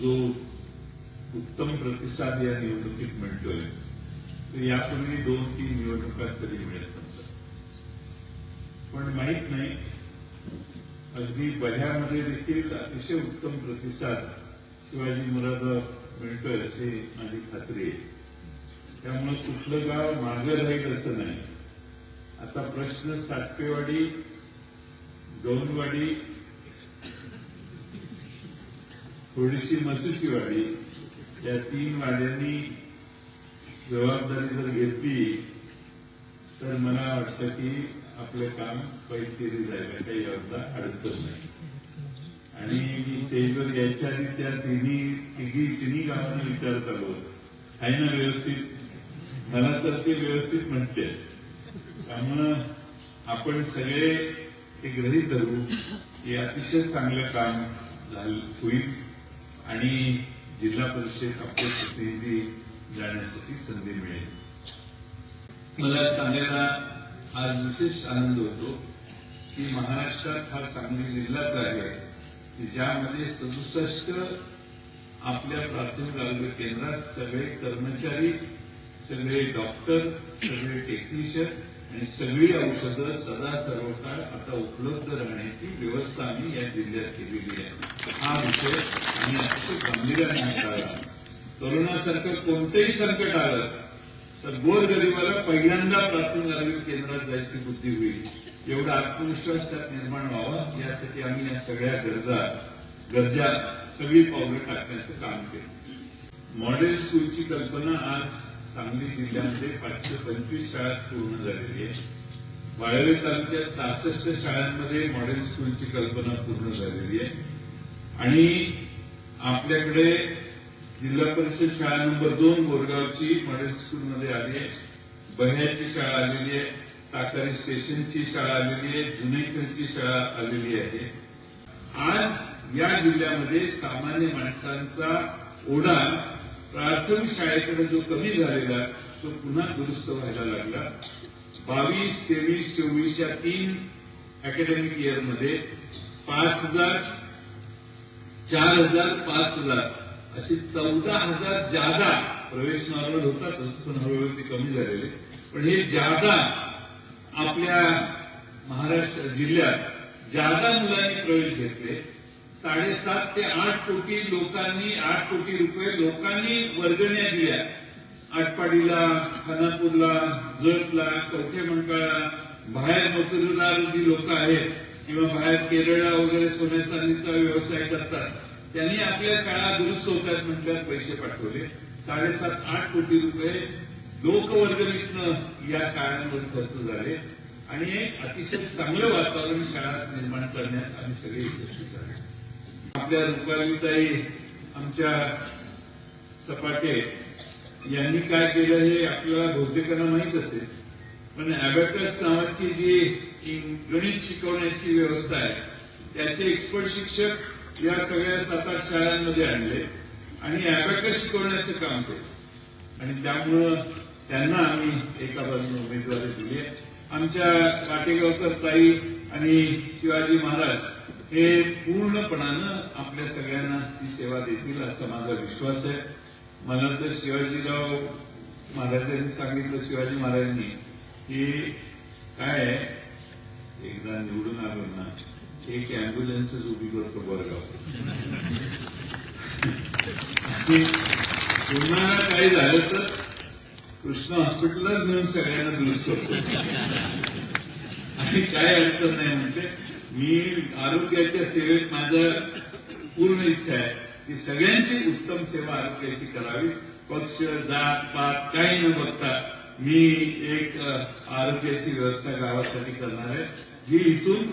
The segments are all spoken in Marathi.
जो उत्तम प्रतिसाद या निवडणुकीत मिळतोय यापूर्वी दोन तीन निवडणुकात कधी मिळत नव्हतं पण माहीत नाही अगदी बह्यामध्ये देखील अतिशय उत्तम प्रतिसाद शिवाजी मुरादा मिळतोय अशी माझी खात्री आहे. त्यामुळे कुठलं गाव मागं राहील असं नाही. आता प्रश्न सातपेवाडी गौनवाडी थोडीशी मसुकीवाडी या तीन वाड्यांनी जबाबदारी जर घेतली तर मला वाटतं की आपलं काम पैसेरी जायला काही अर्धा अडचण नाही. आणि मी स्टेजवर यायच्या आधी त्या तिन्ही तिघी तिन्ही गावांना विचार चालू होता. आहे ना व्यवस्थित? मला तर ते व्यवस्थित म्हणते त्यामुळं आपण सगळे ते गृहीत धरू. हे अतिशय चांगलं काम झालं होईल. आणि जिल्हा परिषद आपले प्रतिनिधी जाण्यासाठी संधी मिळेल. मला सांगायला आज विशेष आनंद होतो की महाराष्ट्रात हा सांगली जिल्हाच आहे की ज्यामध्ये सदुसष्ट आपल्या प्राथमिक आरोग्य केंद्रात सगळे कर्मचारी सगळे डॉक्टर सगळे टेक्निशियन आणि सगळी औषधं सदा सर्वकाळ आता उपलब्ध राहण्याची व्यवस्था आम्ही या जिल्ह्यात केलेली आहे. हा विषय आम्ही अतिशय गांभीर्याने हाताळला कोरोनासारखं कोणतंही संकट आलं तर गोरगरिबाला पहिल्यांदा प्राथमिक आरोग्य केंद्रात जायची बुद्धी होईल. एवढा आत्मविश्वास त्यात निर्माण व्हावा यासाठी आम्ही या सगळ्या गरजा गरजा सगळी पावलं टाकण्याचं काम केलं. मॉडेल स्कूलची कल्पना आज सांगली जिल्ह्यामध्ये पाचशे पंचवीस शाळा पूर्ण झालेली आहे वाळवे तालुक्यात सहासष्ट शाळांमध्ये मॉडेल स्कूलची कल्पना पूर्ण झालेली आहे. आणि आपल्याकडे जिल्हा परिषद शाळा नंबर दोन बोरगावची मॉडेल स्कूलमध्ये आली आहे. बह्याची शाळा आलेली आहे. ताकारी स्टेशनची शाळा आलेली आहे. जुनेकरची शाळा आलेली आहे. आज या जिल्ह्यामध्ये सामान्य माणसांचा ओढा प्राथमिक शाळेकडे जो कमी झालेला तो पुन्हा दुरुस्त व्हायला लागला. बावीस तेवीस चोवीस या तीन अकॅडमिक इयरमध्ये पाच हजार चार हजार पाच हजार अशी चौदा हजार जादा प्रवेश नॉर्मल होतातच पण हळूहळू ते कमी झालेले. पण हे जादा आपल्या महाराष्ट्र जिल्ह्यात जादा मुलांनी प्रवेश घेतले. साडेसात ते आठ कोटी लोकांनी आठ कोटी रुपये लोकांनी वर्गण्या दिल्या. आटपाडीला खानापूरला जतला कवठे मंडळाला बाहेर नोकरीदार जी लोक आहेत किंवा बाहेर केरळला वगैरे सोन्या चांदीचा व्यवसाय करतात त्यांनी आपल्या शाळा दुरुस्त होतात म्हटल्यावर पैसे पाठवले. साडेसात आठ कोटी रुपये लोकवर्गणीतनं या शाळांवर खर्च झाले. आणि एक अतिशय चांगलं वातावरण शाळा निर्माण करण्यात आम्ही सगळे यशस्वी झाले आपल्या रुपालीताई आमच्या सपाटे यांनी काय केलं हे आपल्याला बहुतेकांना माहीत असेल. पण अबॅकस नावाची जी गणित शिकवण्याची व्यवस्था आहे त्याचे एक्सपर्ट शिक्षक या सगळ्या सात आठ शाळांमध्ये आणले आणि अबॅकस शिकवण्याचं काम केलं. आणि त्यामुळं त्यांना आम्ही एका बाजूने उमेदवारी दिली. आमच्या काटेगावकर ताई आणि शिवाजी महाराज हे पूर्णपणानं आपल्या सगळ्यांना ती सेवा देतील असा माझा विश्वास आहे. मला तर शिवाजीराव महाराजांनी सांगितलं शिवाजी महाराजांनी की काय आहे? एकदा निवडून आलो ना एक अँब्युलन्स उभी करतो बरगाव आणि पुन्हा काही झालं तर कृष्ण हॉस्पिटललाच नेऊन सगळ्यांना दुरुस्त करतो. आणि काय अडचण नाही म्हणते. मी आरोग्याच्या सेवेत माझं पूर्ण इच्छा आहे की सगळ्यांची उत्तम सेवा आरोग्याची करावी. पक्ष जात पात काही न बघता मी एक आरोग्याची व्यवस्था गावासाठी करणार आहे. जी इथून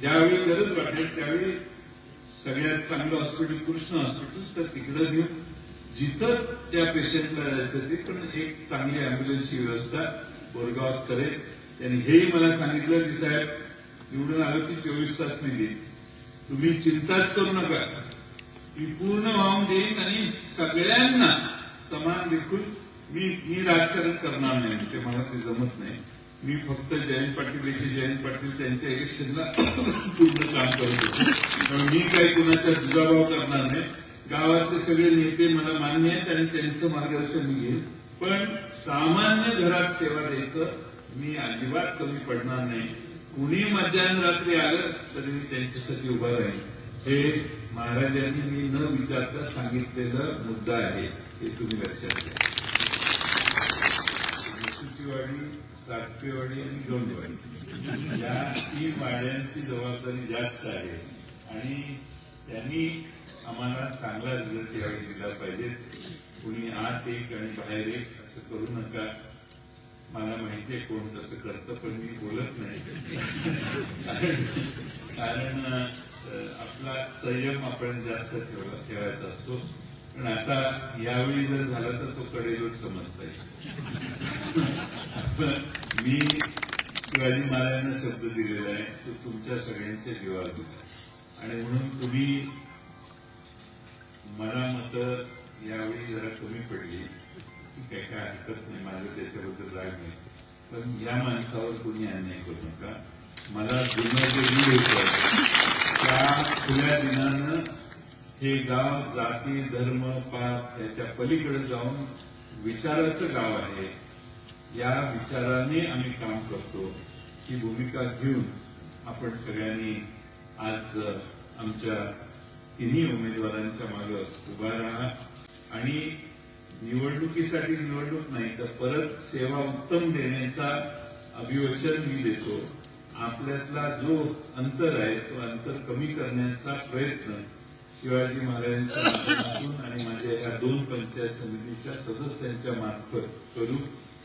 ज्यावेळी गरज वाटेल त्यावेळी सगळ्यात चांगलं हॉस्पिटल कृष्ण हॉस्पिटल तर तिकडं घेऊन जिथं त्या पेशंटला जायचं ते पण एक चांगली अँब्युलन्सची व्यवस्था बोरगावात करेल. त्यांनी हेही मला सांगितलं की साहेब निवडून आलं की चोवीस तास मी तुम्ही चिंताच करू नका. ती पूर्ण वाहून देईन आणि सगळ्यांना समान देखून मी मी राजकारण करणार नाही ते मला ते जमत नाही. मी फक्त जयंत पाटील येथे जयंत पाटील त्यांच्या इलेक्शनला पूर्ण काम करत होतो. मी काही कुणाचा दुजाभाव करणार नाही. गावातले सगळे नेते मला मान्य आहेत आणि त्यांचं मार्गदर्शन मी घेईन. पण सामान्य घरात सेवा द्यायचं मी अजिबात कमी पडणार नाही. कुणी मध्यरात्री आलं तरी मी त्यांच्यासाठी उभा राहील. हे महाराजांनी मी न विचारता सांगितलेला मुद्दा आहे हे तुम्ही लक्षात घ्या. वाडी सातवेवाडी आणि गौंडवाडी या तीन वाड्यांची जबाबदारी जास्त आहे आणि त्यांनी आम्हाला चांगला रिझल्ट यावेळी दिला पाहिजे. कुणी आत एक आणि बाहेर एक असं करू नका. मला माहितीये कोण तसं करतं पण मी बोलत नाही. कारण आपला संयम आपण जास्त ठेवला ठेवायचा असतो. पण आता यावेळी जर झालं तर तो कडेलोट समजता येईल मी शिवाजी महाराजांना शब्द दिलेला आहे तो तुमच्या सगळ्यांच्या जीवावर दिला आणि म्हणून तुम्ही मला मत यावेळी जरा कमी पडली. ठीक आहे काय हरकत नाही माझं त्याच्याबद्दल राग नाही पण या माणसावर कोणी अन्याय करू नका मला जुनं जे होतं त्या खुल्या दिनानं हे गाव जाती धर्म पाप याच्या पलीकडे जाऊन विचाराचं गाव आहे या विचाराने आम्ही काम करतो ही भूमिका घेऊन आपण सगळ्यांनी आज आमच्या तिन्ही उमेदवारांच्या मागे उभा राहा आणि निवडणुकीसाठी निवडणूक नाही तर परत सेवा उत्तम देण्याचा अभिवचन मी देतो. आपल्यातला जो अंतर आहे तो अंतर कमी करण्याचा प्रयत्न शिवाजी महाराजांच्या माध्यमातून आणि माझ्या या दोन पंचायत समितीच्या सदस्यांच्या मार्फत करू.